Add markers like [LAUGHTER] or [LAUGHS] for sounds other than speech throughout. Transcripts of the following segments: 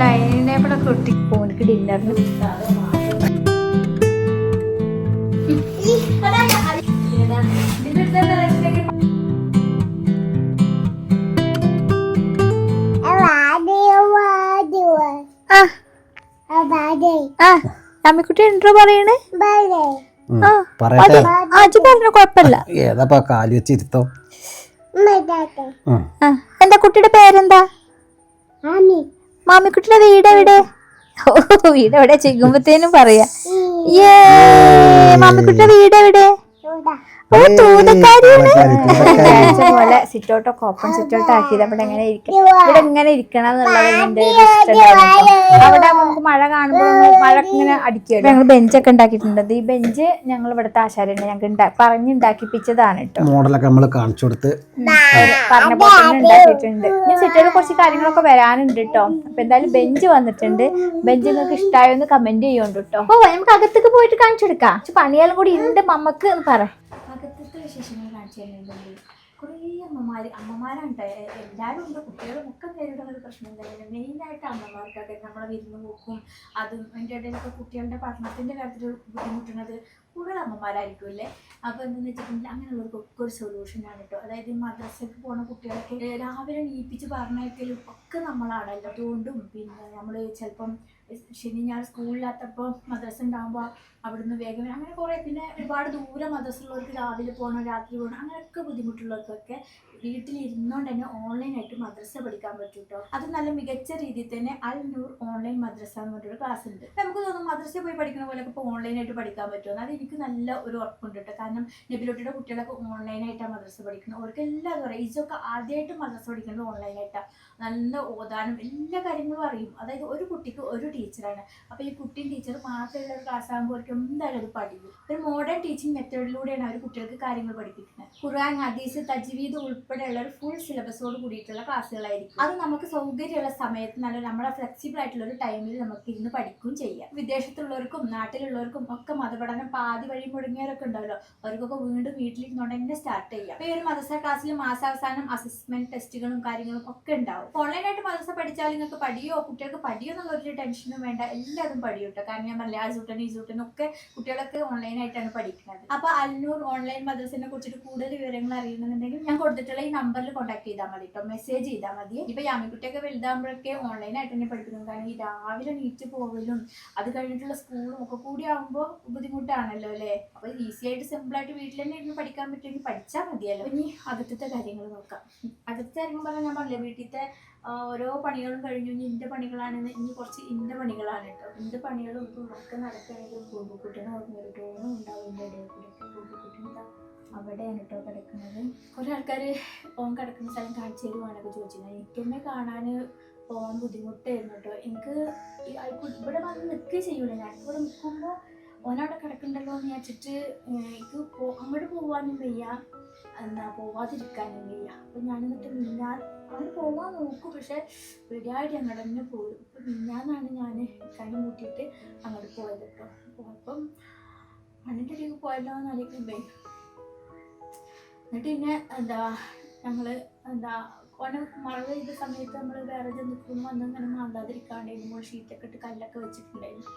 Dining ഡിന്നറിന് അമ്മിക്കുട്ടി എന്തോ പറയണേ? കാൽ വെച്ചിരുത്തോ എന്താ കുട്ടിയുടെ പേരെന്താ? മാമിക്കുട്ടിയുടെ വീട് എവിടെ? ഓ വീട് എവിടെ? ചെയ്യുമ്പത്തേനും പറയാ. ഏ മാമിക്കുട്ടിയുടെ വീട് എവിടെ? പോലെ സിറ്റൗട്ടൊക്കെ ഓപ്പൺ സിറ്റൗട്ട് ആക്കിയത്. അവിടെ എങ്ങനെ ഇരിക്കണം ഇവിടെ എങ്ങനെ ഇരിക്കണം എന്നുള്ളത് എന്റെ ഒരു ഇഷ്ടമുണ്ടായിരുന്നു അവിടെ നമുക്ക് മഴ കാണുമ്പോൾ മഴ ഇങ്ങനെ അടിക്കുമല്ലോ. ഞങ്ങൾ ബെഞ്ചൊക്കെ ഉണ്ടാക്കിയിട്ടുണ്ട്. ഈ ബെഞ്ച് ഞങ്ങൾ ഇവിടുത്തെ ആശാരനെ ഞങ്ങൾക്ക് പറഞ്ഞുണ്ടാക്കിപ്പിച്ചതാണ് കേട്ടോ. മോഡലൊക്കെ നമ്മൾ കാണിച്ചു കൊടുത്ത് പറഞ്ഞ പോലെ ഉണ്ടാക്കിയിട്ടുണ്ട്. ഇനി സിറ്റോട് കുറച്ച് കാര്യങ്ങളൊക്കെ വരാനുണ്ട് കേട്ടോ. അപ്പൊ എന്തായാലും ബെഞ്ച് വന്നിട്ടുണ്ട്. ബെഞ്ച് നിങ്ങൾക്ക് ഇഷ്ടമായോ എന്ന് കമന്റ് ചെയ്യുന്നുണ്ട് കേട്ടോ. ഓ നമുക്ക് അകത്തേക്ക് പോയിട്ട് കാണിച്ചു കൊടുക്കാം. പണിയാലും കൂടി ഉണ്ട് മമ്മക്ക് എന്ന് പറ. അകത്തത്തെ വിശേഷങ്ങൾ കാണിച്ചു തരുന്നുണ്ടെങ്കിൽ കുറേ അമ്മമാർ അമ്മമാരാണ് എല്ലാവരും ഉണ്ട്. കുട്ടികളും ഒക്കെ നേരിടുന്ന ഒരു പ്രശ്നം തന്നെയാണ്. മെയിനായിട്ട് അമ്മമാർക്കൊക്കെ നമ്മളെ വിരുന്ന് പോക്കും അതും അതിന്റെ ഇടയിലൊക്കെ കുട്ടികളുടെ പഠനത്തിന്റെ കാര്യത്തിൽ ബുദ്ധിമുട്ടുന്നത് കൂടുതൽ അമ്മമാരായിരിക്കും അല്ലേ? അപ്പോൾ എന്താണെന്ന് വെച്ചിട്ടുണ്ടെങ്കിൽ അങ്ങനെയുള്ളവർക്കൊക്കെ ഒരു സൊല്യൂഷനാണ് കേട്ടോ അതായത് മദ്രസയ്ക്ക് പോണ കുട്ടികളൊക്കെ രാവിലെ നീപ്പിച്ച് പറഞ്ഞേക്കലും ഒക്കെ നമ്മളാണല്ലോ. അതുകൊണ്ടും പിന്നെ നമ്മൾ ചിലപ്പം ശനി ഞാൻ സ്കൂളിലാത്തപ്പോൾ മദ്രസ ഉണ്ടാകുമ്പോൾ അവിടുന്ന് വേഗം അങ്ങനെ കുറേ പിന്നെ ഒരുപാട് ദൂരെ മദ്രസ ഉള്ളവർക്ക് രാവിലെ പോകണം രാത്രി പോകണം അങ്ങനെയൊക്കെ ബുദ്ധിമുട്ടുള്ളവർക്കൊക്കെ വീട്ടിലിരുന്നുകൊണ്ട് തന്നെ ഓൺലൈനായിട്ട് മദ്രസ പഠിക്കാൻ പറ്റും കേട്ടോ അത് നല്ല മികച്ച രീതിയിൽ തന്നെ അൽ നൂർ ഓൺലൈൻ മദ്രസ എന്ന് പറഞ്ഞൊരു ക്ലാസ് ഉണ്ട് നമുക്ക് തോന്നും മദ്രസ പോയി പഠിക്കുന്ന പോലെ ഇപ്പോൾ ഓൺലൈനായിട്ട് പഠിക്കാൻ പറ്റുമെന്ന് അത് എനിക്ക് നല്ല ഒരു ഉറപ്പുണ്ട് കേട്ടോ. കാരണം നബിലോട്ടിയുടെ കുട്ടികളൊക്കെ ഓൺലൈനായിട്ടാണ് മദ്രസ പഠിക്കുന്നത്. അവർക്ക് എല്ലാവരും പറയാം ഇതൊക്കെ ആദ്യമായിട്ട് മദ്രസ പഠിക്കുന്നത് ഓൺലൈനായിട്ടാണ് നല്ല ഓതാനും എല്ലാ കാര്യങ്ങളും അറിയും. അതായത് ഒരു കുട്ടിക്ക് ഒരു ടീച്ചറാണ്. അപ്പോൾ ഈ കുട്ടിയും ടീച്ചർ മാത്രമുള്ള ഒരു ക്ലാസ് ആകുമ്പോൾ അവർക്ക് എന്തായാലും അത് പഠിക്കും. ഒരു മോഡേൺ ടീച്ചിങ് മെത്തേഡിലൂടെയാണ് അവർ കുട്ടികൾക്ക് കാര്യങ്ങൾ പഠിപ്പിക്കുന്നത്. ഖുർആൻ ഹദീസ് തജ്വീദ് ഉൾപ്പെടെയുള്ള ഒരു ഫുൾ സിലബസോട് കൂടിയിട്ടുള്ള ക്ലാസ്സുകളായിരിക്കും. അത് നമുക്ക് സൗകര്യമുള്ള സമയത്ത് നല്ല നമ്മളെ ഫ്ലെക്സിബിൾ ആയിട്ടുള്ള ഒരു ടൈമിൽ നമുക്ക് ഇരുന്ന് പഠിക്കുകയും ചെയ്യാം. വിദേശത്തുള്ളവർക്കും നാട്ടിലുള്ളവർക്കും ഒക്കെ മതപഠനം പാതി വഴി മുടങ്ങിയവരൊക്കെ ഉണ്ടാവല്ലോ അവർക്കൊക്കെ വീണ്ടും വീട്ടിലിരുന്നോണ്ട് തന്നെ സ്റ്റാർട്ട് ചെയ്യാം. ഈ ഒരു മദ്രസ ക്ലാസ്സിൽ മാസാവസാനം അസസ്മെന്റ് ടെസ്റ്റുകളും കാര്യങ്ങളും ഒക്കെ ഉണ്ടാവും. ഓൺലൈനായിട്ട് മദ്രസ പഠിച്ചാൽ നിങ്ങൾക്ക് പഠിയോ കുട്ടികൾക്ക് പഠിയോ എന്നുള്ള ഒരു ടെൻഷനും വേണ്ട. എല്ലാവരും പഠിയോ കേട്ടോ. കാരണം ഞാൻ പറഞ്ഞില്ല ആ ഈസൂട്ടനും ഒക്കെ കുട്ടികളൊക്കെ ഓൺലൈനായിട്ടാണ് പഠിക്കുന്നത്. അപ്പോൾ അൽനൂർ ഓൺലൈൻ മദ്രസിനെ കുറിച്ചിട്ട് കൂടുതൽ വിവരങ്ങൾ അറിയണമെന്നുണ്ടെങ്കിൽ ഞാൻ കൊടുത്തിട്ടുള്ള ഈ നമ്പറിൽ കോൺടാക്ട് ചെയ്താൽ മതി കേട്ടോ. മെസ്സേജ് ചെയ്താൽ മതി. ഇപ്പോൾ യാമിക്കുട്ടിയൊക്കെ വലുതാകുമ്പോഴൊക്കെ ഓൺലൈനായിട്ട് തന്നെ പഠിക്കുന്നത് കാരണം ഈ രാവിലെ നീറ്റ് പോകലും അത് കഴിഞ്ഞിട്ടുള്ള സ്കൂളും ഒക്കെ കൂടി ആകുമ്പോൾ ബുദ്ധിമുട്ടാണല്ലോ അല്ലേ? അപ്പോൾ ഈസി ആയിട്ട് സിമ്പിൾ ആയിട്ട് വീട്ടിൽ തന്നെ ഇരുന്ന് പഠിക്കാൻ പറ്റുമെങ്കിൽ പഠിച്ചാൽ മതിയല്ലോ. ഇനി അകത്തത്തെ കാര്യങ്ങൾ നോക്കാം. അടുത്ത കാര്യങ്ങൾ പറഞ്ഞാൽ ഞാൻ പറഞ്ഞില്ല വീട്ടിലത്തെ ഓരോ പണികളും കഴിഞ്ഞു. ഇനി ഇന്റെ പണികളാണെന്ന് ഇനി കുറച്ച് ഇന്റെ പണികളാണ് കേട്ടോ. ഇന്റെ പണികളും ഇപ്പൊ ഒക്കെ നടക്കുകയാണെങ്കിൽ പൂപ്പുക്കുട്ടിനെ ഓർമ്മ ടോണും ഉണ്ടാവും എന്റെ ഇടയിൽ കൂടെ പൂമ്പുക്കുട്ടി എന്താ അവിടെയാണ് കേട്ടോ കിടക്കുന്നത്. കുറേ ആൾക്കാർ ഓൻ കിടക്കുന്ന സ്ഥലം കാണിച്ചു തരുവാനൊക്കെ ചോദിച്ചിരുന്നു. എനിക്കെന്നെ കാണാൻ പോകാൻ ബുദ്ധിമുട്ടായിരുന്നു കേട്ടോ. എനിക്ക് ഇവിടെ വന്ന് നിൽക്കുകയും ചെയ്യൂല. ഞാൻ ഇവിടെ നിൽക്കുമ്പോൾ ഓനവിടെ കിടക്കണ്ടല്ലോ എന്ന് വിചാരിച്ചിട്ട് എനിക്ക് പോ അങ്ങോട്ട് പോകാനും വയ്യ. എന്നാ പോവാതിരിക്കാനും വയ്യ. അപ്പം ഞാൻ എന്നിട്ട് മിന്നാൻ അവന് പോകാൻ നോക്കും പക്ഷെ പേടിയായിട്ട് അങ്ങോട്ട് തന്നെ പോരും അപ്പം മിന്നാന്നാണ് ഞാൻ കണ്ണു കൂട്ടിയിട്ട് അങ്ങോട്ട് പോയത് കേട്ടോ അപ്പം മണ്ണിന്റെ അടിയിൽ പോയല്ലോ എന്ന് അറിയിക്കുമ്പേ എന്നിട്ട് പിന്നെ എന്താ ഞങ്ങൾ എന്താ ഓനെ മഴ പെയ്ത സമയത്ത് നമ്മൾ വേറെ ജന്തുക്കളും വന്ന് ഇങ്ങനെ മാന്താതിരിക്കാണ്ടായിരുന്നു ഷീറ്റൊക്കെ ഇട്ട് കല്ലൊക്കെ വെച്ചിട്ടുണ്ടായിരുന്നു.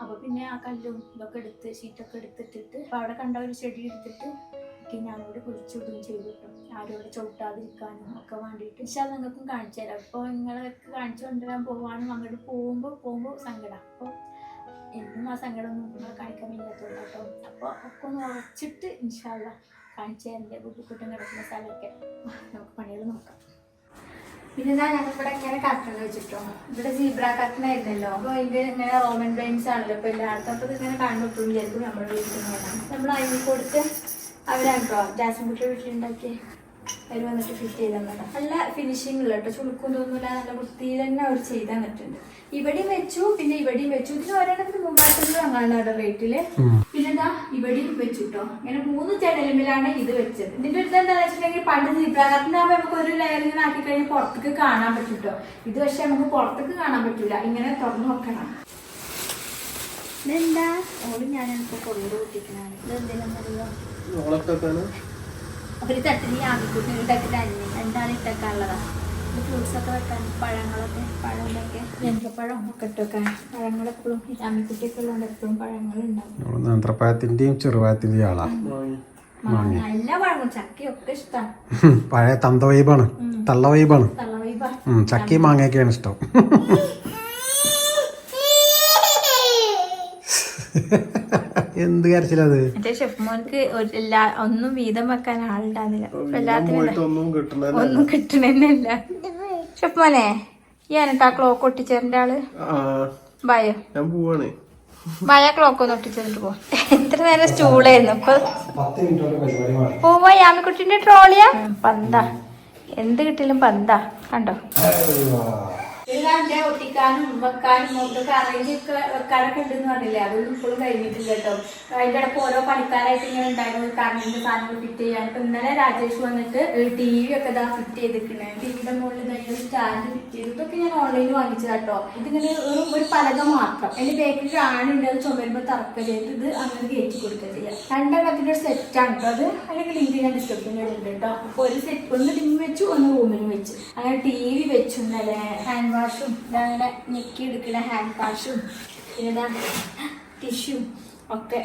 അപ്പോൾ പിന്നെ ആ കല്ലും ഇതൊക്കെ എടുത്ത് ഷീറ്റൊക്കെ എടുത്തിട്ടിട്ട് അപ്പോൾ അവിടെ കണ്ട ഒരു ചെടി എടുത്തിട്ട് ഒക്കെ ഞാനോട് കുഴിച്ചിടും ചെയ്തു ആരോട് ചവിട്ടാതിരിക്കാനും ഒക്കെ വേണ്ടിയിട്ട്. പക്ഷെ അത് നിങ്ങൾക്കും കാണിച്ചു തരാം. അപ്പോൾ നിങ്ങളൊക്കെ കാണിച്ചു കൊണ്ടുവരാൻ പോവാനും അങ്ങോട്ട് പോകുമ്പോൾ പോകുമ്പോൾ സങ്കടം. അപ്പോൾ എന്നും ആ സങ്കടമൊന്നും നിങ്ങളെ കാണിക്കാൻ വയ്യാത്തതുകൊണ്ട് കേട്ടോ. അപ്പോൾ ഒക്കെ ഒന്ന് ഉറച്ചിട്ട് ഇൻഷാല്ല കാണിച്ചു തരണ്ടേ ബുദ്ധിമുട്ടും കിടക്കുന്ന സ്ഥലമൊക്കെ. നമുക്ക് പണികൾ നോക്കാം. പിന്നെ ഞാൻ ഞങ്ങളിവിടെ ഇങ്ങനെ കർട്ടൺ വെച്ചിട്ടോ. ഇവിടെ സീബ്ര കർട്ടൺ ആയിരുന്നല്ലോ. അപ്പോൾ ഇതിന്റെ ഇങ്ങനെ റോമൻ ബെയിൻസ് ആണല്ലോ. ഇപ്പോൾ എല്ലായിടത്തും അപ്പോൾ ഇങ്ങനെ കാണുമ്പോൾ വിചാരിക്കും നമ്മുടെ വീട്ടിൽ നമ്മൾ അതിന് കൊടുത്ത് അവരാണ് കേട്ടോ ജാസ്മിൻ കുട്ടിയുടെ വീട്ടിലുണ്ടാക്കി അവർ വന്നിട്ട് ഫിറ്റ് ചെയ്ത് മതി. നല്ല ഫിനിഷിംഗ് ഉള്ള കേട്ടോ ചുളുക്കും തോന്നില്ല നല്ല വൃത്തിയിൽ തന്നെ അവർ ചെയ്ത് തന്നിട്ടുണ്ട് ഇവിടെയും വെച്ചു പിന്നെ ഇവിടെയും വെച്ചു. ഇതിന് ഒരെണ്ണത്തിന് മൂവായിരത്തി അങ്ങനെ അവിടെ റേറ്റിൽ പിന്നെന്താ ഇവിടെയും വെച്ചു കേട്ടോ ഇങ്ങനെ മൂന്ന് ചെടലുമ്പിലാണ് ഇത് വെച്ചത്. ഇതിന്റെ അടുത്ത് എന്താണെന്ന് വെച്ചിട്ടുണ്ടെങ്കിൽ പണ്ട് ദീപ്രാകത്തിനാകുമ്പോൾ നമുക്ക് ഒരു ലെയർ ഇങ്ങനെ ആക്കി കഴിഞ്ഞാൽ പുറത്തേക്ക് കാണാൻ പറ്റും കേട്ടോ ഇത് പക്ഷെ നമുക്ക് പുറത്തേക്ക് കാണാൻ പറ്റൂല. ഇങ്ങനെ തുറന്നു നോക്കണം ഇതെന്താ? ഓൾ ഞാനിപ്പോ കൊള്ളു കൂട്ടിക്കണാണ് ഇത് എന്തിനാണെന്നറിയോ ഈ തട്ടിൽ ഈ ഒരു തട്ടിൽ അന്നി എന്താണ് ഇട്ടേക്കാനുള്ളത്? ഫ്രൂട്ട്സൊക്കെ ഫ്രൂട്ട്സ് ഒക്കെ വെക്കാൻ പഴങ്ങളൊക്കെ പഴങ്ങളൊക്കെ യന്ത്രപ്പഴം ഒക്കെ ഇട്ട് വെക്കാൻ പഴങ്ങളെപ്പോഴും അമ്മിക്കുട്ടിയൊക്കെ ഉള്ളതുകൊണ്ട് എപ്പോഴും പഴങ്ങളുണ്ടാവും നമ്മൾ നേന്ത്രപ്പഴത്തിന്റെയും ചെറുപഴത്തിന്റെയും ആളാ. മാങ്ങ. എല്ലാ പഴങ്ങളും ചക്കയൊക്കെ ഇഷ്ടമാണ് പഴയ തന്ത വൈബാണ് തള്ള വൈബാണ് ചക്കയും മാങ്ങയൊക്കെയാണ് ഇഷ്ടം. എന്ത് കരച്ചിലത്? ഷെഫ്മോനക്ക് ഷെഫ് മോൻക്ക് ഒരു എല്ലാ ഒന്നും വീതം വെക്കാൻ ആളുണ്ടാകുന്നില്ല എല്ലാത്തിനും ഒന്നും കിട്ടണ ഒന്നും കിട്ടണെന്നില്ല ഷെഫ് മോനെ ഞാനിട്ട് ആ ക്ലോക്ക് ഒട്ടിച്ചേരണ്ട ആൾ? ആ ഭയോ? ഞാൻ പോവാണ്. ഭയ ക്ലോക്ക് ഒന്ന് ഒട്ടിച്ചേരിട്ട് പോ. എത്ര നേരം സ്റ്റൂളായിരുന്നു ഇപ്പൊ പത്ത് മിനിറ്റ് കൊണ്ട് പരിപാടി മാറി പോവാ യാമിക്കുട്ടിന്റെ ട്രോളിയാ? പന്താ. എന്ത് കിട്ടിയാലും പന്താ. കണ്ടോ? ഒട്ടിക്കാനും വെക്കാനും ഒക്കെ അറേഞ്ച് വെക്കാനൊക്കെ ഉണ്ടെന്ന് പറഞ്ഞില്ലേ? അതൊന്നും ഇപ്പോഴും കഴിഞ്ഞിട്ടില്ല കേട്ടോ. അതിന്റെ ഇടയ്ക്ക് ഓരോ പണിക്കാരായിട്ട് ഇങ്ങനെ ഉണ്ടായിരുന്നു. കറണ്ടിന്റെ സാധനങ്ങൾ ഫിറ്റ് ചെയ്യാൻ. ഇപ്പൊ ഇന്നലെ രാജേഷ് വന്നിട്ട് ടി വി ഒക്കെ ഇതാ ഫിറ്റ് ചെയ്തിരിക്കണേ ടിവിയുടെ മുകളിൽ ഇതായിട്ട് സ്റ്റാൻഡ് ഫിറ്റ് ചെയ്തു. ഇതൊക്കെ ഞാൻ ഓൺലൈനിൽ വാങ്ങിച്ചതാ കേട്ടോ. ഇതിങ്ങനെ ഒരു ഒരു പലക മാത്രം. എന്റെ ബേക്കിൽ ആണുണ്ട്. അത് ചുമരുമ്പോ തറക്ക ചെയ്ത് ഇത് അങ്ങനെ കയറ്റി കൊടുക്കുക ചെയ്യാം. രണ്ടെണ്ണത്തിന്റെ ഒരു സെറ്റാണ് കേട്ടോ. അത് അല്ലെങ്കിൽ ലിങ്ക് ഞാൻ ഡിസ്ക്രിപ്ഷനിൽ ഉണ്ട് കേട്ടോ. ഒരു സെറ്റ് ഒന്ന് ലിങ്ക് വെച്ചു ഒന്ന് റൂമിൽ വെച്ചു. അങ്ങനെ ടി വി വെച്ചു ഇന്നലെ. ഹാൻഡ് വാഷും അങ്ങനെ ഞെക്കി എടുക്കുന്ന ഹാൻഡ് വാഷും പിന്നെ ടിഷ്യൂ ഒക്കെ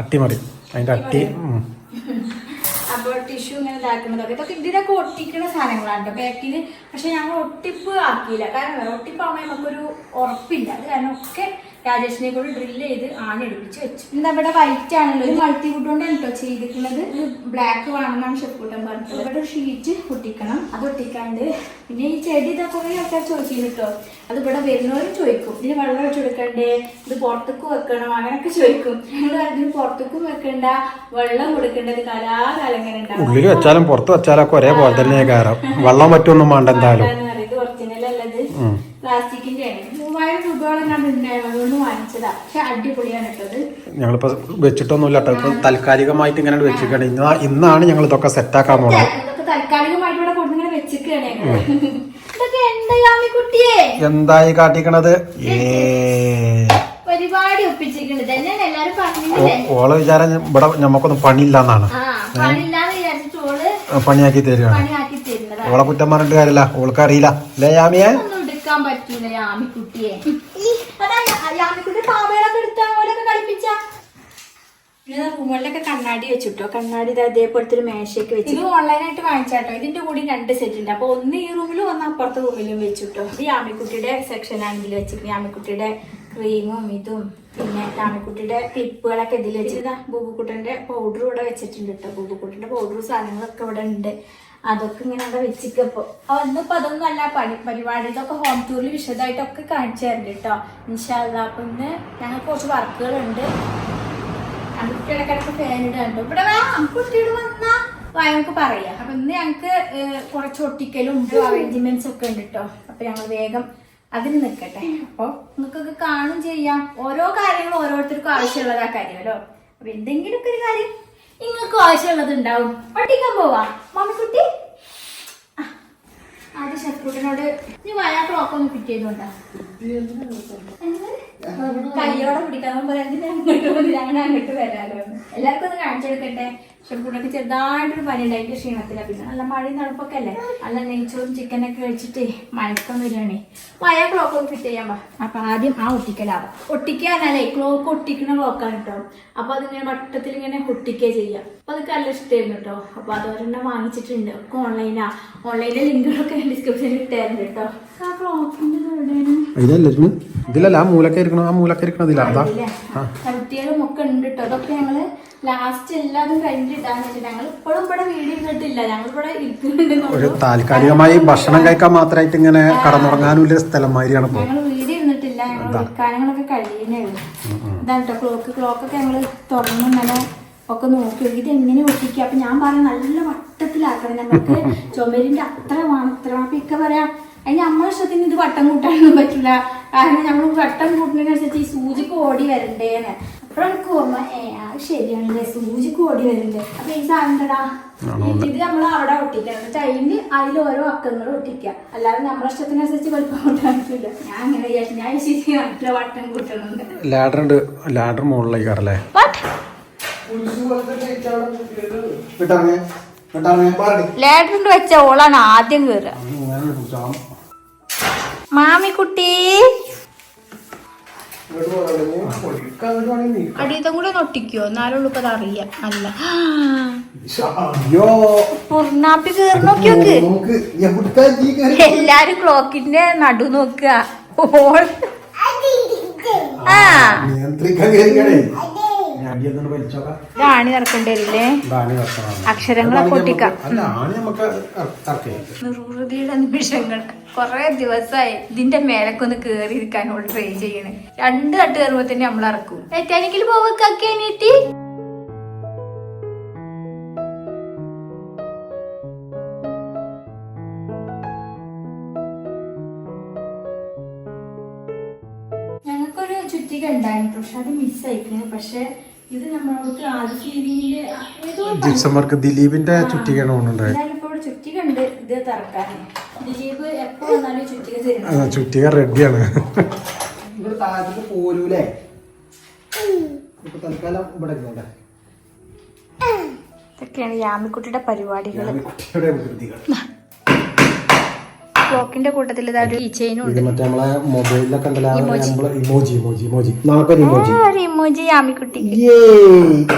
അട്ടിമറി. അതിന്റെ അട്ടി അപ്പോൾ ടിഷ്യൂ ഇങ്ങനെ ഇതാക്കുന്നതൊക്കെ. ഇതൊക്കെ ഇതിനൊക്കെ ഒട്ടിക്കുന്ന സാധനങ്ങളാണ് കേട്ടോ ബാക്കിൽ പക്ഷെ ഞങ്ങൾ ഒട്ടിപ്പ് ആക്കിയില്ല. കാരണം ഒട്ടിപ്പാകുമ്പോ ഒട്ടിപ്പാകുമ്പോൾ നമുക്കൊരു ഉറപ്പില്ല. അത് കാരണം ഒക്കെ രാജേഷിനെ കൂടെ ഡ്രില്ല് ചെയ്ത് ആണെടുപ്പിച്ച് വെച്ചു. എന്താ ഇവിടെ വൈറ്റ് ആണല്ലോ? ഒരു മൾട്ടി വുഡ് കൊണ്ടാണ് കേട്ടോ ചെയ്തിരിക്കുന്നത്. ബ്ലാക്ക് വേണമെന്നാണ് ഷെപ്പൂട്ടൻ പറഞ്ഞത്. ഇവിടെ ഒരു ഷീറ്റ് ഒട്ടിക്കണം അത് ഒട്ടിക്കാണ്ട്. പിന്നെ ഈ ചെടി ഇതൊക്കെ കുറേ ആൾക്കാർ ചോദിച്ചിരുന്നു കേട്ടോ. അത് ഇവിടെ വരുന്നവരും ചോദിക്കും. ഇതിന് വെള്ളം ഒഴിച്ചു കൊടുക്കണ്ടേ? ഇത് പുറത്തേക്ക് വെക്കണം? അങ്ങനെയൊക്കെ ചോദിക്കും. നിങ്ങൾ അതിന് പുറത്തേക്കും വെക്കണ്ട. വെള്ളം കൊടുക്കേണ്ടത് കലാകാലം ഇങ്ങനെ ഉണ്ടാവും. ഉള്ളിൽ വെച്ചാലും പുറത്ത് വെച്ചാലും ഒരേ ഒരേപോലെ തന്നെ കാരണം വെള്ളം പറ്റൊന്നും വേണ്ട എന്തായാലും. ഇത് ഒറിജിനൽ അല്ലത്. ഉം. പ്ലാസ്റ്റിക്കിന്റെ ആണ് മൂവായിരം രൂപയോളം ഞാൻ ഉണ്ടായിരുന്നു. അതുകൊണ്ട് വാങ്ങിച്ചതാ. പക്ഷെ അടിപൊളിയാണ് ഞങ്ങളിപ്പോ വെച്ചിട്ടൊന്നുമില്ല കേട്ടോ. ഇപ്പൊ താൽക്കാലികമായിട്ട് ഇങ്ങനെ വെച്ചിരിക്കുകയാണ്. ഇന്ന് ഇന്നാണ് ഞങ്ങൾ ഇതൊക്കെ പോണത്. താൽക്കാലികമായിട്ട് ഇവിടെ കൊണ്ടിങ്ങനെ വെച്ചിരിക്കുകയാണ് ഇതൊക്കെ എന്താ കുട്ടിയെ? എന്തായി കാട്ടിക്കണത്? ഏ. പരിപാടി ഒപ്പിച്ചിരിക്കുന്നത് തന്നെയാണ് എല്ലാരും പറഞ്ഞില്ലേ? ഓളെ വിചാരം ഇവിടെ നമുക്കൊന്നും പണിയില്ല എന്നാണ് ആ പണിയില്ലാന്ന് വിചാരിച്ചിട്ട് ഓൾ പണിയാക്കി തരുവാണ്. ഓളെ കുറ്റം പറഞ്ഞിട്ട് കാര്യമില്ല. ഓൾക്ക് അറിയില്ല അല്ലേ യാമിയെ? എടുക്കാൻ പറ്റൂല യാമിക്കുട്ടിയെ യാമിക്കുട്ടി പാവകളൊക്കെ എടുത്താ ഓലൊക്കെ കളിപ്പിച്ച. റൂമുകളിലൊക്കെ കണ്ണാടി വെച്ചിട്ടോ? കണ്ണാടി ഇത് അതേപോലത്തെ ഒരു മേശയൊക്കെ വെച്ചു. ഇത് ഓൺലൈനായിട്ട് വാങ്ങിച്ചാട്ടോ. ഇതിന്റെ കൂടി രണ്ട് സെറ്റ് ഉണ്ട്. അപ്പൊ ഒന്ന് ഈ റൂമിലും ഒന്ന് അപ്പുറത്തെ റൂമിലും വെച്ചിട്ടോ. ഇത് യാമിക്കുട്ടിയുടെ സെക്ഷൻ ആണെങ്കിൽ വെച്ചിട്ട് യാമിക്കുട്ടിയുടെ ക്രീമും ഇതും പിന്നെ ആമിക്കുട്ടിയുടെ ക്ലിപ്പുകളൊക്കെ ഇതിൽ വെച്ചിട്ട് ബൂബുക്കുട്ടന്റെ പൗഡർ ഇവിടെ വെച്ചിട്ടുണ്ട് കേട്ടോ. ബൂബുക്കുട്ടന്റെ പൗഡർ സാധനങ്ങളൊക്കെ ഇവിടെ ഉണ്ട്. അതൊക്കെ ഇങ്ങനെ അവിടെ വെച്ചിക്കപ്പോ. ഇന്നിപ്പോ അതൊന്നും അല്ല പണി പരിപാടി ഇതൊക്കെ ഹോം ടൂറിൽ വിശദമായിട്ടൊക്കെ കാണിച്ചു തരുന്നുണ്ട് കേട്ടോ ഇൻഷാല്ല അപ്പൊ ഇന്ന് ഞങ്ങൾക്ക് കുറച്ച് വർക്കുകളുണ്ട്. കുട്ടികളൊക്കെ ഫാൻ ഇടുന്നുണ്ട് ഇവിടെ കുട്ടികൾ വന്നാ ഞങ്ങൾക്ക് പറയാം. അപ്പൊ ഇന്ന് ഞങ്ങൾക്ക് കുറച്ച് ഒട്ടിക്കലും അറേഞ്ച്മെന്റ്സ് ഒക്കെ ഉണ്ട് കേട്ടോ അപ്പൊ ഞങ്ങൾ വേഗം അതിന് നിൽക്കട്ടെ അപ്പൊ നിങ്ങൾക്കൊക്കെ കാണും ചെയ്യാം. ഓരോ കാര്യങ്ങളും ഓരോരുത്തർക്കും ആവശ്യമുള്ളതാ കാര്യമല്ലോ അപ്പൊ എന്തെങ്കിലുമൊക്കെ ഒരു കാര്യം നിങ്ങൾക്ക് ആവശ്യമുള്ളത് ഉണ്ടാവും. ഒട്ടിക്കാൻ പോവാ. മമ്മിക്കുട്ടി ആ, ആദ്യം ഷെഫ്കൂട്ടിനോട് നീ വയാ ക്ലോക്ക് ഒന്ന് ഫിറ്റ് ചെയ്തോണ്ടാ. കയ്യോടെ പിടിക്കാൻ പറയാൻ അങ്ങോട്ട് അങ്ങോട്ട് വരാലോ എല്ലാവർക്കും ഒന്ന് കാണിച്ചെടുക്കട്ടെ? ഷെഫ്കൂട്ടൊക്കെ ചെറുതായിട്ടൊരു പനി അതിന്റെ ക്ഷീണത്തില. പിന്നെ നല്ല മഴയും തണുപ്പൊക്കെ അല്ലേ? നല്ല നെയ്ച്ചോറും ചിക്കനൊക്കെ കഴിച്ചിട്ട് മഴക്കം വരികയാണേ. വയ ക്ലോക്ക് ഒക്കെ ഫിറ്റ് ചെയ്യാൻ പാ അപ്പൊ ആദ്യം ആ ഒട്ടിക്കലാവാം. ഒട്ടിക്കാനല്ലേ ക്ലോക്ക് ഒട്ടിക്കണ ക്ലോക്കാണ് കേട്ടോ. അപ്പൊ അതിങ്ങനെ വട്ടത്തിൽ ഇങ്ങനെ ഒട്ടിക്കുക ചെയ്യാം. അപ്പൊ അതൊക്കെ നല്ല ഇഷ്ടമായിരുന്നു കേട്ടോ. അപ്പൊ അതോരെണ്ണം വാങ്ങിച്ചിട്ടുണ്ട്. ഒക്കെ ഓൺലൈനാ ഓൺലൈനിലെ ലിങ്കുകളൊക്കെ ഡിസ്ക്രിപ്ഷനിൽ ഇട്ടായിരുന്നു കേട്ടോ. ആ ഇരുന്ന്? ഇതിലല്ല ആ മൂലക്ക ഇരിക്കണം? ആ മൂലക്ക ഇരിക്കണം ഇതിലാ? കുട്ടികളും ഒക്കെ ഉണ്ട് കേട്ടോ. അതൊക്കെ ഞങ്ങൾ ലാസ്റ്റ് എല്ലാതും കഴിഞ്ഞിട്ട് ഇടാന്ന് വെച്ചിട്ട് ഞങ്ങൾ ഇപ്പോഴും ഇവിടെ ഞങ്ങൾ ഇവിടെ ഇരിക്കുന്നുണ്ട് ഒരു താൽക്കാലികമായി ഭക്ഷണം കഴിക്കാൻ മാത്രമായിട്ട് ഇങ്ങനെ കടന്നുറങ്ങാനുള്ള സ്ഥലം മാതിരിയാണ് ഞങ്ങൾ വീഡിയോ ഇരുന്നിട്ടില്ല ഞങ്ങൾ കാര്യങ്ങളൊക്കെ കഴിയുന്നേ ഉള്ളൂ. ഇതാണ് കേട്ടോ ക്ലോക്ക് ക്ലോക്കൊക്കെ ഞങ്ങൾ തുറന്നു ഇങ്ങനെ ഒക്കെ നോക്കി. ഇത് എങ്ങനെ ഒട്ടിക്കുക അപ്പൊ ഞാൻ പറയാം നല്ല വട്ടത്തിലാക്കണം. നമുക്ക് [LAUGHS] ചുമരിന്റെ അത്ര വേണം ഇത്ര. അപ്പൊ ഇക്ക പറയാം അതിന് നമ്മളെ ഇഷ്ടത്തിന് ഇത് വട്ടം കൂട്ടാനൊന്നും പറ്റില്ല കാരണം നമ്മൾ വട്ടം കൂട്ടുന്നതിനനുസരിച്ച് ഈ സൂചിക്ക് ഓടി വരണ്ടേന്ന്. അപ്പോഴാണ് എനിക്ക് ഓർമ്മ. ഏ അത് ശരിയാണല്ലേ സൂചിക്ക് ഓടി വരണ്ടേ അപ്പൊ ഈ സാധനം ഇത് നമ്മൾ അവിടെ ഒട്ടിക്കണം എന്നിട്ട് അതിന് അതിൽ ഓരോ അക്കങ്ങൾ ഒട്ടിക്കുക. അല്ലാതെ നമ്മുടെ ഇഷ്ടത്തിനനുസരിച്ച് വലുപ്പം ഞാൻ അങ്ങനെ വിചാരിച്ചു. ഞാൻ ശരി വട്ടം കൂട്ടണുണ്ട് ലാഡർ ഉണ്ട്. മുകളിലേക്ക് കയറല്ലേ വെച്ച ഓളാണ് ആദ്യം കേറുക. മാമിക്കുട്ടി. അടിയത്തും കൂടെ ഒട്ടിക്കോ? എന്നാലുള്ളൂ ഇപ്പൊ അറിയാം. അല്ല. പുറന്നാപ്പി പുർണാപ്പി കേറി നോക്കിയോക്ക് എല്ലാരും ക്ലോക്കിന്റെ നടു നോക്കുക. ആ നിയന്ത്രിക്കാൻ ആണി നടക്കേണ്ടി വരില്ലേ? പൊട്ടിക്കാം. നിർവൃതിയുടെ നിമിഷങ്ങൾ. കൊറേ ദിവസമായി ഇതിന്റെ മേലക്കൊന്ന് കേറി കേറിയിരിക്കാനോട് ട്രൈ ചെയ്യണ്. രണ്ട് തട്ട് കയറുമ്പോ തന്നെ നമ്മൾ ഇറക്കും ടൈറ്റാനിക്കിൽ പോവൊക്കെ അനിയത്തി? ഞങ്ങൾക്കൊരു ചുറ്റിക ഉണ്ടായിരുന്നു. പക്ഷെ അത് മിസ്സായിരിക്കുന്നു പക്ഷെ ഇത് നമ്മൾക്ക് ഏതോ ജിപ്സം വർക്ക് ദിലീപിന്റെ ചുറ്റികയാണ് ഇപ്പോൾ ഇവിടെ ചുറ്റിക ഉണ്ട് ഇത് തറക്കാന്. ദിലീപ് എപ്പോ വന്നാലും ചുറ്റിക തരും ആ, ചുറ്റിക റെഡിയാണ്. ഇവിടെ താഴത്തേക്ക് പോരൂലേ? ഇപ്പൊ തൽക്കാലം ഇവിടെ ഇരുന്നോട്ടെ. ഇതൊക്കെയാണ് യാമിക്കുട്ടിയുടെ പരിപാടികൾ കുട്ടിയുടെ വികൃതികൾ. ക്ലോക്കിന്റെ കൂട്ടത്തിൽ ഇതാ ഒരു ചെയിനും ഉണ്ട്. മറ്റേ നമ്മളെ മൊബൈലിലൊക്കെ ഉണ്ടല്ലോ ഇമോജി ഇമോജി ഇമോജി നമുക്കൊരു ഇമോജി ഒരു ഇമോജി ആമിക്കുട്ടി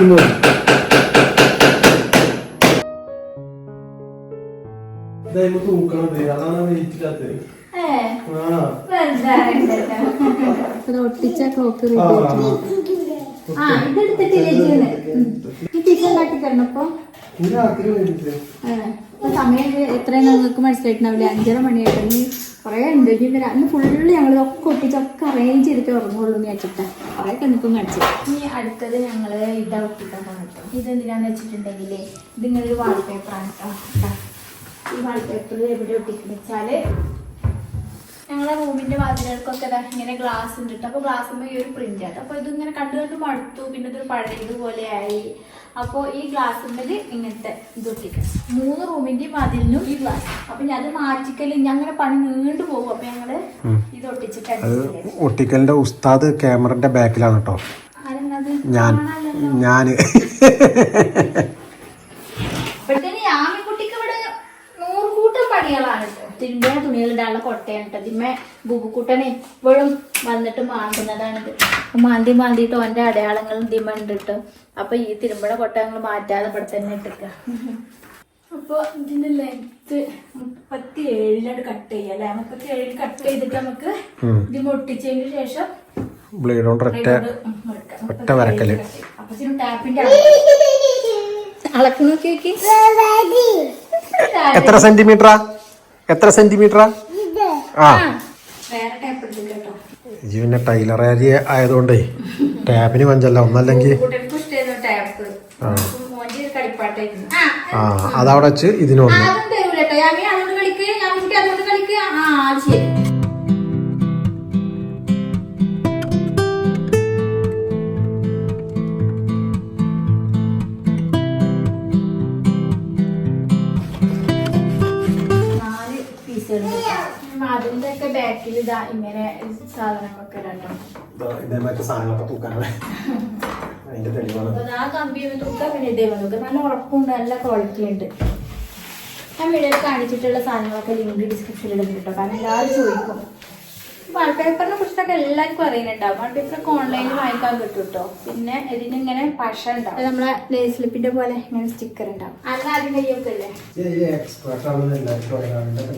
ഇമോജി ഒട്ടിച്ച ക്ലോക്ക് ആ. ഇതെടുത്തിട്ടില്ലേ ഉണ്ടാക്കി രാത്രി കഴിഞ്ഞിട്ട് സമയം എത്രയാണ് നിങ്ങൾക്ക് മനസ്സിലായിട്ടുണ്ടാവില്ല? അഞ്ചര മണിയായിട്ട്. കുറേ ഉണ്ട്. ഇനി വരാം ഇന്ന് ഫുള്ള് ഞങ്ങൾ ഇതൊക്കെ ഒട്ടിച്ചൊക്കെ അറേഞ്ച് ചെയ്തിട്ട് ഉറങ്ങുള്ളൂ എന്ന് വെച്ചിട്ടാ കുറേ കണിക്കും കാണിച്ചു ഇനി അടുത്തത് ഞങ്ങൾ ഇതാ ഒട്ടിക്കാൻ കേട്ടോ ഇതെന്തിനാന്ന് വെച്ചിട്ടുണ്ടെങ്കിൽ ഇതിങ്ങനെ ഒരു വാൾപേപ്പറാണ് കേട്ടോ. ഈ വാൾപേപ്പർ എവിടെ ഒട്ടിക്കുന്ന വെച്ചാൽ ഞങ്ങളെ റൂമിന്റെ വാതിലുകൾക്കൊക്കെ ഇങ്ങനെ ഗ്ലാസ് ഉണ്ട് ട്ടോ. അപ്പൊ ഗ്ലാസ് ഈ ഒരു പ്രിന്റ് ആണ്. അപ്പൊ ഇത് ഇങ്ങനെ കണ്ടു കണ്ട് മടുത്തു. പിന്നെ ഇതൊരു പഴയതുപോലെ ആയി. അപ്പോൾ ഈ ഗ്ലാസ്സിന്മേൽ ഇങ്ങനത്തെ ഇത് ഒട്ടിക്കണം മൂന്ന് റൂമിന്റെ വാതിലിനും ഈ ഗ്ലാസ് അപ്പൊ ഞാൻ അത് മാറ്റിക്കൽ ഞങ്ങളെ പണി നീണ്ടു പോകും. അപ്പൊ ഞങ്ങൾ ഇത് ഒട്ടിച്ചിട്ട് ഒട്ടിക്കലിന്റെ ഉസ്താദ് ക്യാമറന്റെ ബാക്കിലാണ് കേട്ടോ ഞാൻ. ഞാൻ. ഇപ്പോഴത്തേന് ആമിക്കുട്ടിക്ക് ഇവിടെ നൂറ് കൂട്ടം പണികളാണ് ട്ടോ. തിരുമ്പിയ തുണികളിടാനുള്ള കൊട്ടയാണ് കേട്ടോ ഇതിന്മേ ബുബുക്കുട്ടൻ എപ്പോഴും വന്നിട്ട് മാന്തുന്നതാണിത്. മാന്തി മാന്തിയിട്ട് ഓന്റെ അടയാളങ്ങൾ ഇതിമ ഉണ്ട് കേട്ടോ അപ്പൊ ഈ തിരുമ്പട കൊട്ട ഞങ്ങൾ മാറ്റാതെ ഇവിടെ തന്നെ ഇട്ടിക്ക. അപ്പൊ ഇതിന്റെ ലെങ്ത് മുപ്പത്തി ഏഴിലാണ് കട്ട് ചെയ്യുക അല്ലെ? മുപ്പത്തി ഏഴിൽ കട്ട് ചെയ്തിട്ട് നമുക്ക് ഇത് മൊട്ടിച്ചതിന് ശേഷം ബ്ലേഡ് കൊണ്ട് ഒറ്റ ഇത് എടുക്കാം. ഒറ്റ വരക്കൽ. അപ്പൊ ടാപ്പിന്റെ അളക്ക് നോക്കി നോക്കി. എത്ര സെന്റിമീറ്ററാ എത്ര സെന്റിമീറ്ററാ? ആ. ജീവന്റെ ടൈലർ ഏരിയ ആയതുകൊണ്ടേ ടാപ്പിന് പഞ്ചല്ല. ഒന്നല്ലെങ്കിൽ ആ. അതവിടെ വെച്ച് ഇതിനൊന്ന് ഇങ്ങനെ സാധനങ്ങളൊക്കെ രണ്ടോ. ഇതേമാതിരി സാധനങ്ങളൊക്കെ തൂക്കാനാണ്. അതിന്റെ തെളിവാണ്. ആ കമ്പി ഒന്ന് തൂക്കാൻ പിന്നെ ഇതേ വന്നു. നല്ല ഉറപ്പുണ്ട് നല്ല ക്വാളിറ്റി ഉണ്ട്. ഞാൻ വീഡിയോയിൽ കാണിച്ചിട്ടുള്ള സാധനങ്ങളൊക്കെ ലിങ്ക് ഡിസ്ക്രിപ്ഷനിൽ ഇടുന്നുണ്ട് കേട്ടോ കാരണം എല്ലാവരും ചോദിക്കും. വാൾപേപ്പറിനെ കുറിച്ചൊക്കെ എല്ലാവർക്കും അറിയുന്നുണ്ടാവും. വാൾപേപ്പറൊക്കെ ഓൺലൈനിൽ വാങ്ങിക്കാൻ കിട്ടും കേട്ടോ പിന്നെ ഇതിനിങ്ങനെ പശ ഉണ്ടാവും. നമ്മളെ നെയ് സ്ലിപ്പിന്റെ പോലെ ഇങ്ങനെ സ്റ്റിക്കർ ഉണ്ടാവും. അല്ല ആദ്യം കയ്യൊക്കെ അല്ലേ തിരക്കുക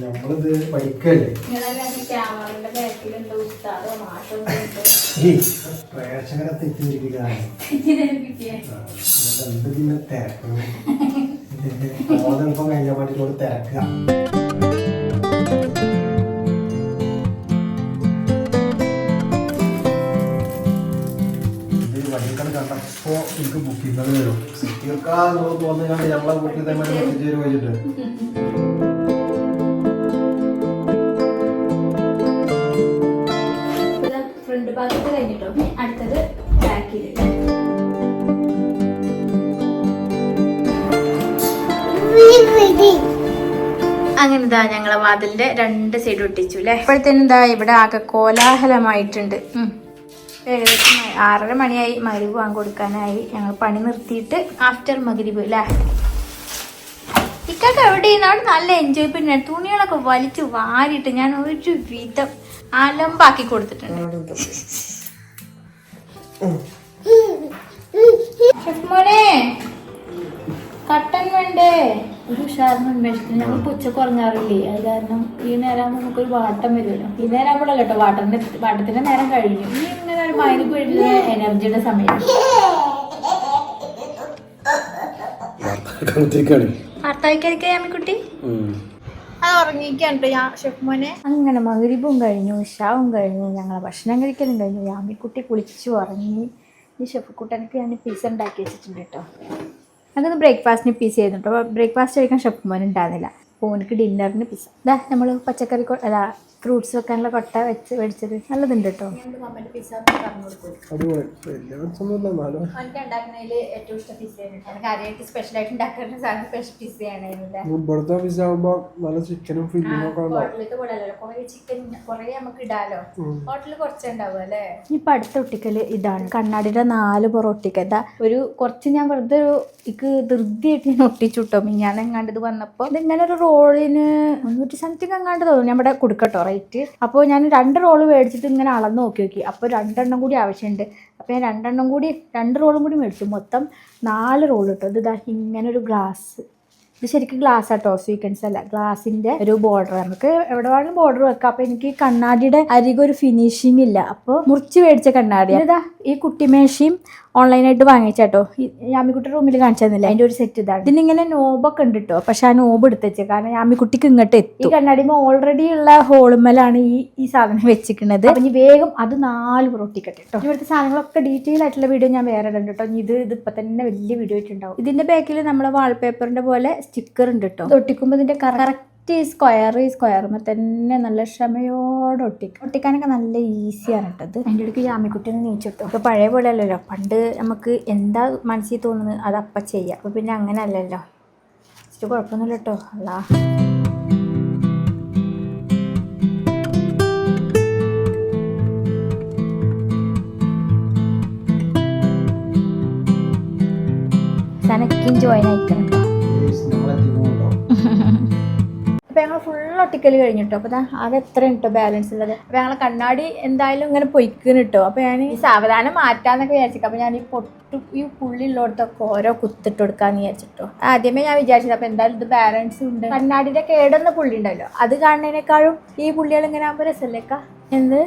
നമ്മളിത് പഠിക്കല്ലേ? നിങ്ങളെ ക്യാമറയുടെ ബാക്കിൽ വണ്ടികൾ കണ്ടപ്പോ എനിക്ക് ബുക്കിങ്ങൾ വരും. സിറ്റിയൊക്കെ തോന്നുന്നു കണ്ട് ഞങ്ങളെ ബുക്ക് ബുക്ക് ചെയ്ത് വെച്ചിട്ട് ഫ്രണ്ട് ഭാഗത്ത് കഴിഞ്ഞിട്ടോ? അടുത്തത് ബാക്കിൽ അങ്ങനെ ഇതാ ഞങ്ങളെ വാതിലിന്റെ രണ്ട് സൈഡ് ഒട്ടിച്ചു അല്ലെ ഇപ്പോഴത്തേനും ഇതാ ഇവിടെ ആകെ കോലാഹലമായിട്ടുണ്ട്. ഉം. ഏകദേശം ആറര മണിയായി മരുവ് വാങ്ങി കൊടുക്കാനായി ഞങ്ങൾ പണി നിർത്തിയിട്ട് ആഫ്റ്റർ മകരിവ് അല്ലേ ഇക്കൊക്കെ എവിടെ അവിടെ നല്ല എൻജോയ് പിന്നെ തുണികളൊക്കെ വലിച്ചു വാരിയിട്ട് ഞാൻ ഒരു വിധം അലമ്പാക്കി കൊടുത്തിട്ടുണ്ട്. ഷെഫ് മോനെ. കട്ടൻ വേണ്ടേ? ഒരു ഉഷാറിന് ഉന്മേഷത്തിന് ഞങ്ങൾ പുച്ച കുറഞ്ഞാറില്ലേ? അത് കാരണം ഈ നേരം നമുക്കൊരു വാട്ടം വരുമല്ലോ. ഈ നേരം ആകുമ്പോഴല്ലോ കേട്ടോ വാട്ടന്റെ വാട്ടത്തിന്റെ നേരം കഴിഞ്ഞു. ഇനി ഇങ്ങനെ ഒരു മൈൻഡ് പോയിട്ടുള്ള എനർജിയുടെ സമയം. അത് അങ്ങനെ മകരിബും കഴിഞ്ഞു ഉഷാവും കഴിഞ്ഞു ഞങ്ങളെ ഭക്ഷണം കഴിക്കലും കഴിഞ്ഞു. യാമിക്കുട്ടി കുളിച്ചു ഉറങ്ങി. ഈ ഷെഫ് കുട്ടനക്ക് ഞാൻ പിസ ഉണ്ടാക്കി വെച്ചിട്ടുണ്ട് കേട്ടോ. ഞങ്ങൾക്ക് ബ്രേക്ക്ഫാസ്റ്റിന് പീസ് ചെയ്തിട്ടുണ്ട്. അപ്പോൾ ബ്രേക്ക്ഫാസ്റ്റ് കഴിക്കാൻ ഷെഫ് മോൻ എനിക്ക് ഡിന്നറിന് പിസ ഇതാ നമ്മൾ പച്ചക്കറി അതാ ഫ്രൂട്ട്സ് വെക്കാനുള്ള കൊട്ട വെച്ച് മേടിച്ചത്. നല്ലതുണ്ട് കേട്ടോ ഇവിടുത്തെ പിസ്സ ആകുമ്പോ നല്ല ചിക്കനും ഇപ്പൊ അടുത്ത ഒട്ടിക്കൽ ഇതാണ്. കണ്ണാടിയുടെ നാല് പുറം ഒട്ടിക്ക. ഇതാ ഒരു കുറച്ച് ഞാൻ വെറുതെ ഒരു ഇക്ക് ധൃതിയായിട്ട് ഞാൻ ഒട്ടിച്ചുട്ടോ ഞാൻ എങ്ങാണ്ട് ഇത് വന്നപ്പോ. ഇതിങ്ങനെ ഒരു റോളിന് മുന്നൂറ്റി സംതിങ് എങ്ങാണ്ട് തോന്നുന്നു. നമ്മുടെ കൊടുക്കട്ടോ റേറ്റ്. അപ്പോൾ ഞാൻ രണ്ട് റോൾ മേടിച്ചിട്ട് ഇങ്ങനെ അളന്ന് നോക്കി നോക്കി. അപ്പോൾ രണ്ടെണ്ണം കൂടി ആവശ്യമുണ്ട് അപ്പോൾ ഞാൻ രണ്ടെണ്ണം കൂടി രണ്ട് റോളും കൂടി മേടിച്ചു. മൊത്തം നാല് റോൾ കിട്ടും ഇത് ഇതാ ഇങ്ങനെ ഒരു ഗ്ലാസ്. ഇത് ശരിക്കും ഗ്ലാസ് ആട്ടോ സ്വീക്കൻസ് അല്ല. ഗ്ലാസിന്റെ ഒരു ബോർഡർ നമുക്ക് എവിടെ വേണമെങ്കിലും ബോർഡർ വെക്കാം. അപ്പോൾ എനിക്ക് കണ്ണാടിയുടെ അരികൊരു ഫിനിഷിംഗ് ഇല്ല. അപ്പോൾ മുറിച്ച് മേടിച്ച കണ്ണാടി ഇതാ ഈ കുട്ടിമേശയും ഓൺലൈനായിട്ട് വാങ്ങിച്ചാട്ടോ. യാമിക്കുട്ടി റൂമിൽ കാണിച്ചു തന്നില്ല അതിന്റെ ഒരു സെറ്റ് ഇതാണ്. ഇതിനിങ്ങനെ നോബൊക്കെ ഉണ്ട് കേട്ടോ പക്ഷെ ആ നോബ് എടുത്തേച്ച് കാരണം യാമിക്കുട്ടിക്ക് ഇങ്ങോട്ട് എത്തും. ഈ കണ്ണാടിമ ഓൾറെഡി ഉള്ള ഹോളുമ്മലാണ് ഈ ഈ സാധനം വെച്ചിരിക്കുന്നത്. അപ്പം ഇനി വേഗം അത് നാല് പൊറോട്ടിക്കട്ടെ കേട്ടോ ഇവിടുത്തെ സാധനങ്ങളൊക്കെ ഡീറ്റെയിൽ ആയിട്ടുള്ള വീഡിയോ ഞാൻ വേറെ ഇടുന്നുണ്ട് കേട്ടോ ഇത് ഇത് ഇപ്പൊ തന്നെ വലിയ വീഡിയോ ആയിട്ടുണ്ടാവും. ഇതിന്റെ ബാക്കിൽ നമ്മളെ വാൾപേപ്പറിന്റെ പോലെ സ്റ്റിക്കർ ഉണ്ട് കേട്ടോ തൊട്ടിക്കുമ്പോൾ ഒട്ടിക്കുമ്പോൾ ഇതിന്റെ കറക്റ്റ് ഈ സ്ക്വയർ ഈ സ്ക്വയറുമ്പോൾ തന്നെ നല്ല ക്ഷമയോടെ ഒട്ടിക്കും ഒട്ടിക്കാനൊക്കെ നല്ല ഈസിയാണ് കേട്ടത് അതിന്റെ ഇടയ്ക്ക് ജാമിക്കുട്ടിനെ നീച്ചിട്ടു അപ്പോൾ പഴയ പോലെ അല്ലല്ലോ പണ്ട് നമുക്ക് എന്താ മനസ്സിൽ തോന്നുന്നത് അത് അപ്പം ചെയ്യാം. അപ്പോൾ പിന്നെ അങ്ങനെ അല്ലല്ലോ ഇച്ചിരി കുഴപ്പമൊന്നുമില്ല കേട്ടോ അല്ല സനക്കും ജോയിൻ ആയിക്കണം കേട്ടോ അപ്പൊ ഞങ്ങൾ ഫുൾ ഒട്ടിക്കൽ കഴിഞ്ഞിട്ടോ. അപ്പോൾ ആകെ എത്ര കേട്ടോ ബാലൻസ് ഉള്ളത്? അപ്പോൾ ഞങ്ങൾ കണ്ണാടി എന്തായാലും ഇങ്ങനെ പൊയ്ക്കുന്നു കേട്ടോ അപ്പോൾ ഞാൻ ഈ സാവധാനം മാറ്റാന്നൊക്കെ വിചാരിച്ചു അപ്പോൾ ഞാൻ ഈ പൊട്ട് ഈ പുള്ളിയുള്ളടത്തൊക്കെ ഓരോ കുത്തിട്ട് കൊടുക്കാന്ന് വിചാരിച്ചിട്ടോ. ആദ്യമേ ഞാൻ വിചാരിച്ചത് അപ്പോൾ എന്തായാലും ഇത് ബാലൻസ് ഉണ്ട്. കണ്ണാടിയുടെ കേടുന്ന പുള്ളി ഉണ്ടല്ലോ അത് കാണുന്നതിനേക്കാളും ഈ പുള്ളികൾ ഇങ്ങനെ ആകുമ്പോൾ രസമല്ലേക്ക എന്ത്?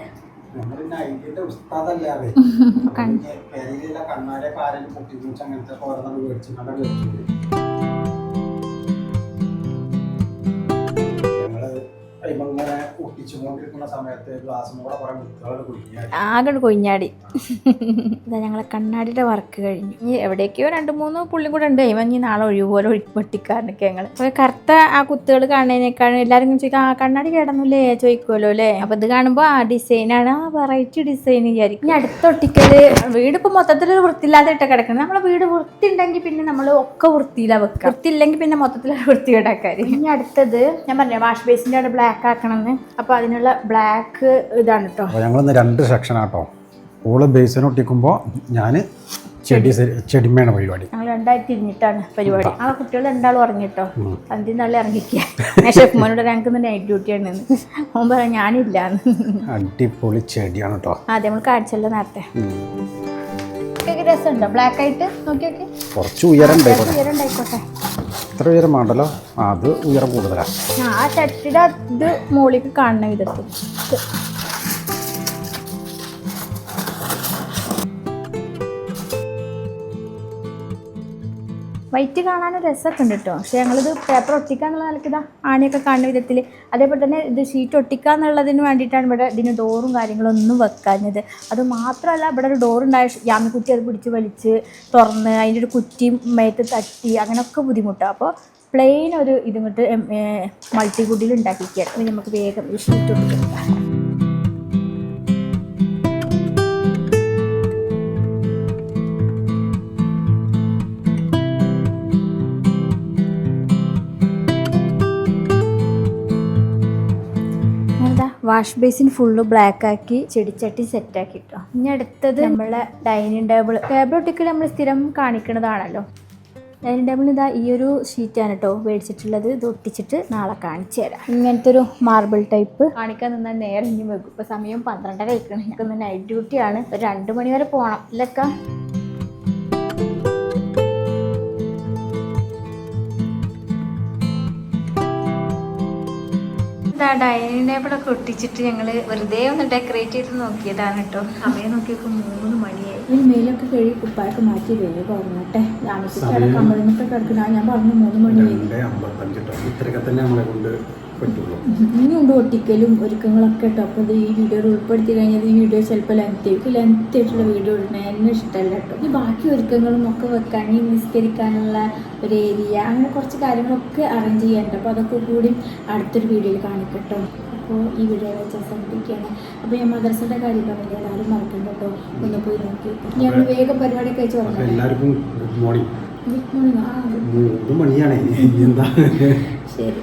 കണ്ണാടിയൊക്കെ ആരെങ്കിലും പൊട്ടിച്ച് അങ്ങനത്തെ ഓരോന്നും മേടിച്ചിട്ടാണ് ഇങ്ങനെ ഒട്ടിച്ചുകൊണ്ടിരിക്കുന്ന ആകെ കൊയിഞ്ഞാടി ഇതാ ഞങ്ങളെ കണ്ണാടിയുടെ വർക്ക് കഴിഞ്ഞു. ഇനി എവിടേക്കോ രണ്ട് മൂന്ന് പുള്ളി കൂടെ ഉണ്ട്. ഇവൻ ഇനി നാളെ ഒഴിവുപോലെ വെട്ടിക്കാരനൊക്കെ ഞങ്ങൾ കറുത്ത ആ കുത്തുകൾ കാണുന്നതിനേക്കാളും എല്ലാവരും ചോദിക്കാം ആ കണ്ണാടി കിടന്നില്ലേ ചോദിക്കുമല്ലോ അല്ലേ? അപ്പോൾ ഇത് കാണുമ്പോൾ ആ ഡിസൈനാണ് ആ വെറൈറ്റി ഡിസൈൻ വിചാരിക്കും. ഇനി അടുത്തൊട്ടിക്കൽ വീട് ഇപ്പോൾ മൊത്തത്തിൽ വൃത്തിയില്ലാതെ ഇട്ട കിടക്കുന്നത് നമ്മളെ വീട് വൃത്തി ഉണ്ടെങ്കിൽ പിന്നെ നമ്മൾ ഒക്കെ വൃത്തിയിലാണ് വെക്കുക വൃത്തിയില്ലെങ്കിൽ പിന്നെ മൊത്തത്തിൽ വൃത്തി കിടക്കാറ് ഇനി അടുത്തത് ഞാൻ പറഞ്ഞു വാഷ് ബേസിന്റെ അവിടെ ബ്ലാക്ക് ആക്കണമെന്ന്. അപ്പോൾ അതിനുള്ള ബ്ലാക്ക് ഇതാണ് കേട്ടോ ഞങ്ങളിന്ന് രണ്ട് സെക്ഷനാട്ടോ ഓൾ ബേസിന് ഒട്ടിക്കുമ്പോൾ ഞാൻ ചെടി ചെടിമേണ പരിപാടി. ഞങ്ങൾ രണ്ടായി തിരിഞ്ഞിട്ടാണ് പരിപാടി. ആ കുട്ടികൾ രണ്ടാളും ഉറങ്ങിട്ടോ. സന്ധ്യ നാളെ ഇറങ്ങിക്കുക ഞാൻ ഷെഫ്മോനോട് ഞങ്ങൾക്ക് നൈറ്റ് ഡ്യൂട്ടിയാണ് ഓൻ പറയാം ഞാനില്ല അടിപൊളി ചെടിയാണ് കേട്ടോ അതെ നമ്മൾ കാഴ്ചയല്ല നേരത്തെ. രസമുണ്ടോ? ബ്ലാക്ക് ആയിട്ട് നോക്കി നോക്കി കുറച്ച് ഉയരം ഉണ്ടായിക്കോട്ടെ ഉയരം ഉണ്ടായിക്കോട്ടെ ഇത്ര ഉയരം വേണ്ടല്ലോ? അത് ഉയരം കൂടുതലാണ് ആ ആ ചട്ടിയുടെ അത് മുകളിലേക്ക് കാണുന്ന വിധത്തിൽ. വൈറ്റ് കാണാൻ രസമൊക്കെ ഉണ്ട് കേട്ടോ പക്ഷെ ഞങ്ങളിത് പേപ്പർ ഒട്ടിക്കാന്നുള്ള നിലയ്ക്ക് ഇതാ ആണിയൊക്കെ കാണുന്ന വിധത്തിൽ അതേപോലെ തന്നെ ഇത് ഷീറ്റ് ഒട്ടിക്കാന്നുള്ളതിന് വേണ്ടിയിട്ടാണ് ഇവിടെ ഇതിന് ഡോറും കാര്യങ്ങളൊന്നും വെക്കാഞ്ഞത്. അത് മാത്രമല്ല ഇവിടെ ഒരു ഡോറുണ്ടായ യാമിക്കുറ്റി അത് പിടിച്ച് വലിച്ച് തുറന്ന് അതിന്റെ ഒരു കുറ്റി മേത്ത് തട്ടി അങ്ങനെയൊക്കെ ബുദ്ധിമുട്ടാണ് അപ്പോൾ പ്ലെയിൻ ഒരു ഇതിങ്ങോട്ട് മൾട്ടി വുഡിൽ ഉണ്ടാക്കിക്കുക നമുക്ക് വേഗം ഷീറ്റ് ഒട്ടിക്കാം വാഷ് ബേസിൻ ഫുള്ള് ബ്ലാക്ക് ആക്കി ചെടിച്ചട്ടി സെറ്റ് ആക്കി കേട്ടോ ഇനി അടുത്തത് നമ്മളെ ഡൈനിങ് ടേബിൾ ടേബിൾ ഒട്ടിക്കൽ നമ്മൾ സ്ഥിരം കാണിക്കുന്നതാണല്ലോ ഡൈനിങ് ടേബിൾ ഇതാ ഈ ഒരു ഷീറ്റാണ് കേട്ടോ മേടിച്ചിട്ടുള്ളത്. ഇത് ഒട്ടിച്ചിട്ട് നാളെ കാണിച്ചു തരാം. ഇങ്ങനത്തെ ഒരു മാർബിൾ ടൈപ്പ്. കാണിക്കാൻ നിന്നാൽ നേരെ ഇനി വെക്കും ഇപ്പൊ സമയം പന്ത്രണ്ടര കഴിക്കണം ഞങ്ങൾക്ക് നൈറ്റ് ഡ്യൂട്ടിയാണ്. രണ്ട് മണി വരെ പോകണം ഇല്ലക്ക? ഡൈനിങ് ടേബിളൊക്കെ ഒട്ടിച്ചിട്ട് ഞങ്ങൾ വെറുതെ ഒന്ന് ഡെക്കറേറ്റ് ചെയ്ത് നോക്കിയതാണ് കേട്ടോ. സമയം നോക്കിയപ്പോൾ മൂന്ന് മണിയായി. ഈ മെയിലൊക്കെ കഴുകി കുപ്പായൊക്കെ മാറ്റി വേഗം പറഞ്ഞോട്ടെ താമസിച്ചാൽ കമ്പളിന്നൊക്കെ കിടക്കുന്ന. ഞാൻ പറഞ്ഞു മൂന്ന് മണിയായി. കേട്ടോ ഇത്രയൊക്കെ തന്നെ നമ്മളെ കൊണ്ട് പറ്റുള്ളൂ ഇനിയുണ്ട് ഒട്ടിക്കലും ഒരുക്കങ്ങളൊക്കെ കേട്ടോ അപ്പോൾ ഇത് ഈ വീഡിയോയിൽ ഉൾപ്പെടുത്തി കഴിഞ്ഞാൽ ഈ വീഡിയോ ചിലപ്പോൾ ലെങ്ത് ആയിരിക്കും. ലെങ്ത് ആയിട്ടുള്ള വീഡിയോ ഇടണേ എന്നെ ഇഷ്ടമല്ല കേട്ടോ ഈ ബാക്കി ഒരുക്കങ്ങളും ഒക്കെ വെക്കാൻ ഈ നിസ്കരിക്കാനുള്ള ഒരു ഏരിയ അങ്ങനെ കുറച്ച് കാര്യങ്ങളൊക്കെ അറേഞ്ച് ചെയ്യാനുണ്ട് അപ്പോൾ അതൊക്കെ കൂടി അടുത്തൊരു വീഡിയോയിൽ കാണിക്കട്ടോ അപ്പോൾ ഈ വീഡിയോ വെച്ച് അവസാനിപ്പിക്കുകയാണ്. അപ്പോൾ ഞാൻ മദ്രസയുടെ കാര്യം വേണ്ടി എല്ലാവരും മറക്കണ്ട കേട്ടോ ഒന്ന് പോയി നോക്കി. ഞങ്ങൾ വേഗം പരിപാടി കഴിച്ച് പറഞ്ഞു എല്ലാവർക്കും ഗുഡ് മോർണിംഗ് ഗുഡ് മോർണിംഗ് ആ മൂന്ന് മണിയാണ്. എന്താ? ശരി.